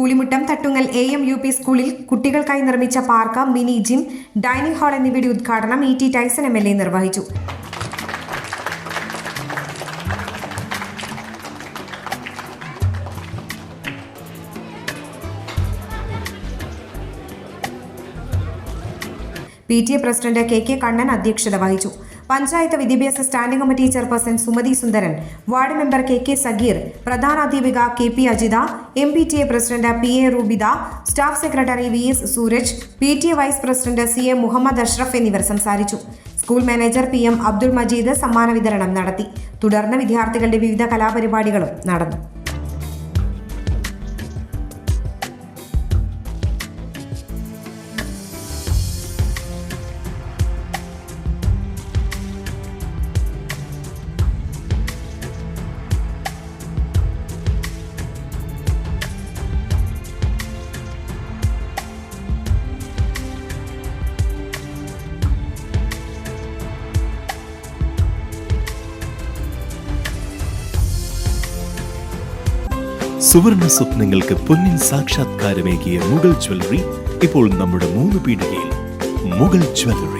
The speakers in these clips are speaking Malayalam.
Poolimuttam Thattungal A M U P സ്കൂളിൽ കുട്ടികൾക്കായി നിർമ്മിച്ച park mini gym dining hall എന്നിവയുടെ ഉദ്ഘാടനം E T Tyson M L A നിർവഹിച്ചു. P T A president K K Kannan അധ്യക്ഷത വഹിച്ചു. പഞ്ചായത്ത് വിദ്യാഭ്യാസ standing committee chairperson Sumathi Sundaran ward member K K Sageer പ്രധാനാധ്യാപിക K P Ajitha M P T A president P A Rubitha staff secretary V S Sooraj P T A vice president C A Muhammad Ashraf എന്നിവർ സംസാരിച്ചു. School manager P M Abdul Majeed സമ്മാന വിതരണം നടത്തി. തുടർന്ന് വിദ്യാർത്ഥികളുടെ വിവിധ കലാപരിപാടികളും നടന്നു. സുവർണ സ്വപ്നങ്ങൾക്ക് പൊന്നിൻ സാക്ഷാത്കാരമേകിയ മുഗൾ ജ്വല്ലറി ഇപ്പോൾ നമ്മുടെ മൂന്ന് പീടികയിൽ. മുഗൾ ജ്വല്ലറി.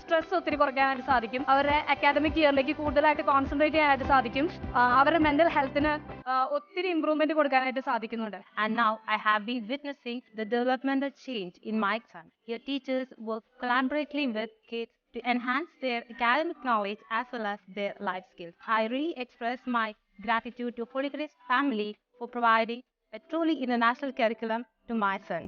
സ്ട്രെസ് ഒത്തിരി കുറയ്ക്കാനായിട്ട് സാധിക്കും അവരുടെ അക്കാദമിക് ഇയറിലേക്ക് കൂടുതലായിട്ട് കോൺസെൻട്രേറ്റ് ചെയ്യാനായിട്ട് സാധിക്കും അവരുടെ മെന്റൽ ഹെൽത്തിന് ഒത്തിരി ഇമ്പ്രൂവ്മെന്റ് കൊടുക്കാനായിട്ട് സാധിക്കുന്നുണ്ട് And now I have been witnessing the developmental change in my son. Your teachers work collaboratively with kids to enhance their academic knowledge as well as their life skills. I really express my gratitude to Holy Grace family for providing a truly international curriculum to my son.